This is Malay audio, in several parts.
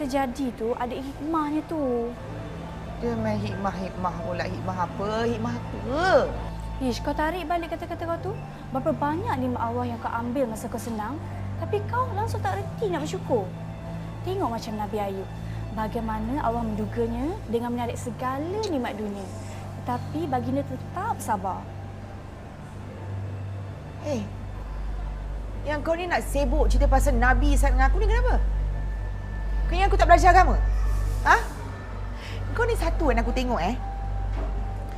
terjadi tu ada hikmahnya tu. Dia main hikmah-hikmah pula. Hikmah apa? Hikmah apa? Ish, kau tarik balik kata-kata kau tu. Berapa banyak nikmat Allah yang kau ambil masa kau senang, tapi kau langsung tak reti nak bersyukur. Tengok macam Nabi Ayub. Bagaimana Allah menduganya dengan menarik segala nikmat dunia. Tetapi baginda tetap sabar. Eh, yang kau ni nak sibuk cerita pasal Nabi Isa dengan aku ni kenapa? Kau aku tak belajar agama? Ha? Kau ni satu yang aku tengok eh.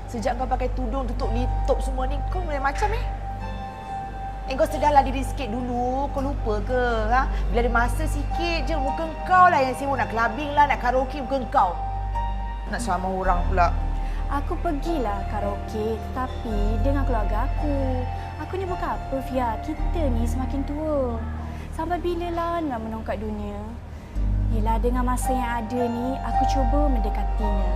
Sejak kau pakai tudung tutup litup semua ni, kau mulai macam eh? Eh kau sedarlah diri sikit dulu, kau lupa ke? Ha? Bila ada masa sikit je, muka kau lah yang sibuk nak clubbing lah, nak karaoke, muka kau. Nak sama orang pula. Aku pergilah karaoke tapi dengan keluarga aku. Aku ni bukan apa Fia, kita ni semakin tua. Sampai bila lah nak menong kat dunia? Yelah dengan masa yang ada ni, aku cuba mendekatinya.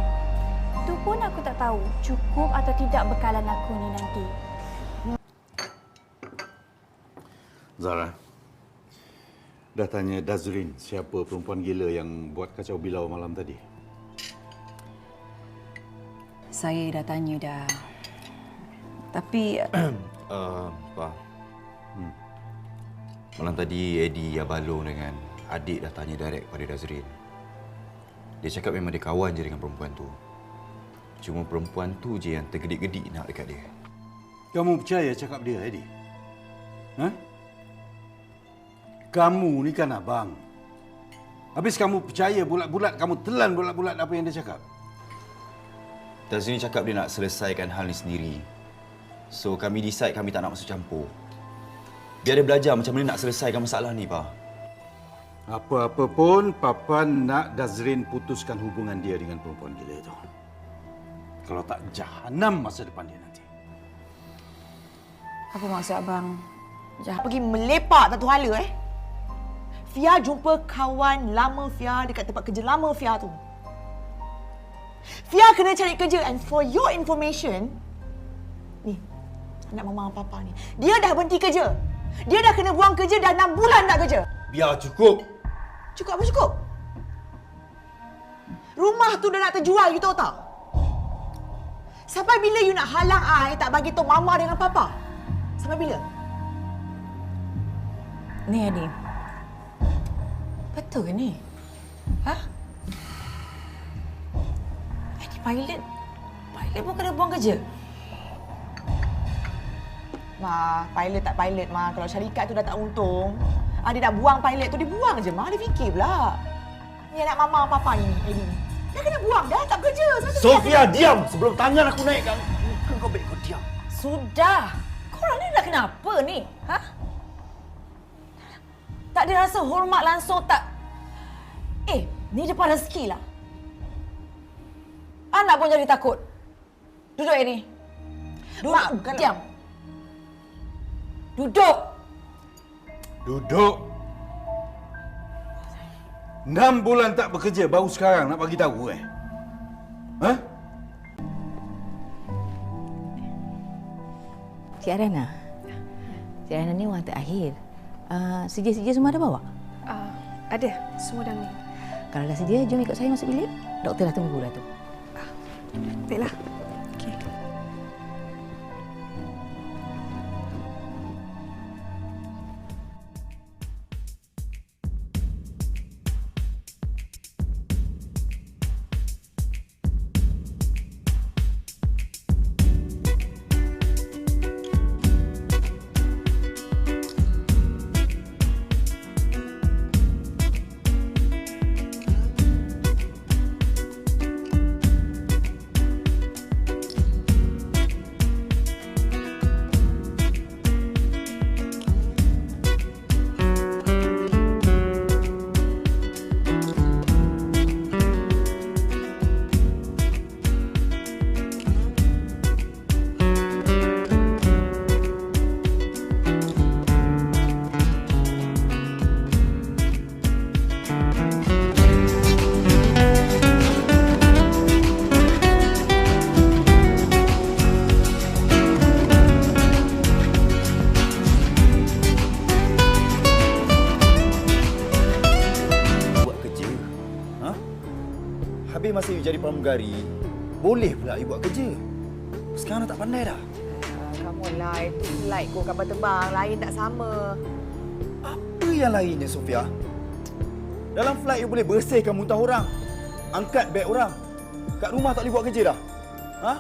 Tu pun aku tak tahu cukup atau tidak bekalan aku ni nanti. Zara, dah tanya Dazrin siapa perempuan gila yang buat kacau bilau malam tadi? Saya dah tanya dah. Tapi Uh, Pak. Hmm. Malam tadi Eddie Abalo dengan adik dah tanya direct pada Dazrin. Dia cakap memang dia kawan je dengan perempuan tu. Cuma perempuan tu je yang tergedik-gedik nak dekat dia. Kamu percaya cakap dia, Eddie? Ha? Kamu ni kan abang. Habis kamu percaya bulat-bulat, kamu telan bulat-bulat apa yang dia cakap? Dazrin cakap dia nak selesaikan hal ni sendiri. So kami decide kami tak nak masuk campur. Biar dia belajar macam mana nak selesaikan masalah ni, Pak. Apa-apa pun, Papa nak Dazrin putuskan hubungan dia dengan perempuan gila itu. Kalau tak, jahanam masa depan dia nanti. apa maksud abang? Jah pergi melepak tak tu hala eh. Fia jumpa kawan lama Fia dekat tempat kerja lama Fia tu. Fia kena cari kerja and for your information, ni, anak mama dan papa ni, dia dah berhenti kerja. Dia dah kena buang kerja dah 6 bulan tak kerja. Biar cukup. Cukup apa cukup? Rumah tu dah nak terjual, you tahu tak? Sampai bila you nak halang I tak bagi tahu mama dengan papa? Sampai bila? Ni Adi. Betul ke ni? Ha? Adi pilot. Pilot pun kena buang kerja. Ma, pilot tak pilot ma. Kalau syarikat tu dah tak untung, ah, dia dah buang pilot tu, dia buang je ma. Dia fikir pula. Ni anak mama papa ni, Eddie. Dah kena buang, dah tak kerja. Sebab Sofia, diam! Sebelum tangan aku naikkan, muka kau baik kau diam. Sudah. Korang ni dah kenapa ni? Ha? Tak ada rasa hormat langsung tak? Eh, ni depan rezeki lah. Anak pun jadi takut. Duduk ini. Duduk. Mak, Diam. Duduk. Duduk. Enam bulan tak bekerja, baru sekarang nak bagi tahu eh? Ha? Cik Arana. Cik Arana ni orang terakhir. Uh, sedia-sedia semua ada bawa? Uh, ada, semua dah ni. Kalau dah sedia, jom ikut saya masuk bilik. Doktor dah tunggu dah tu. Baiklah. Habis masa you jadi pramugari, boleh pula you buat kerja. Sekarang dah tak pandai dah. Ah, kamu lain flight kau kapal terbang. Lain tak sama. Apa yang lainnya, Sofia? Dalam flight you boleh bersihkan muntah orang. Angkat beg orang. Kat rumah tak boleh buat kerja dah. Ha?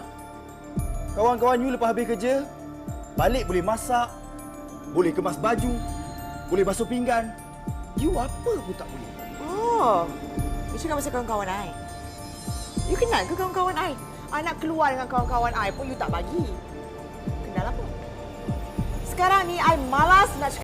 Kawan-kawan you lepas habis kerja, balik boleh masak, boleh kemas baju, boleh basuh pinggan. You apa pun tak boleh. Oh, you cakap pasal kawan-kawan I. You kenal ke kawan-kawan I? I nak keluar dengan kawan-kawan I pun you tak bagi. Kenal apa? Sekarang ni I malas nak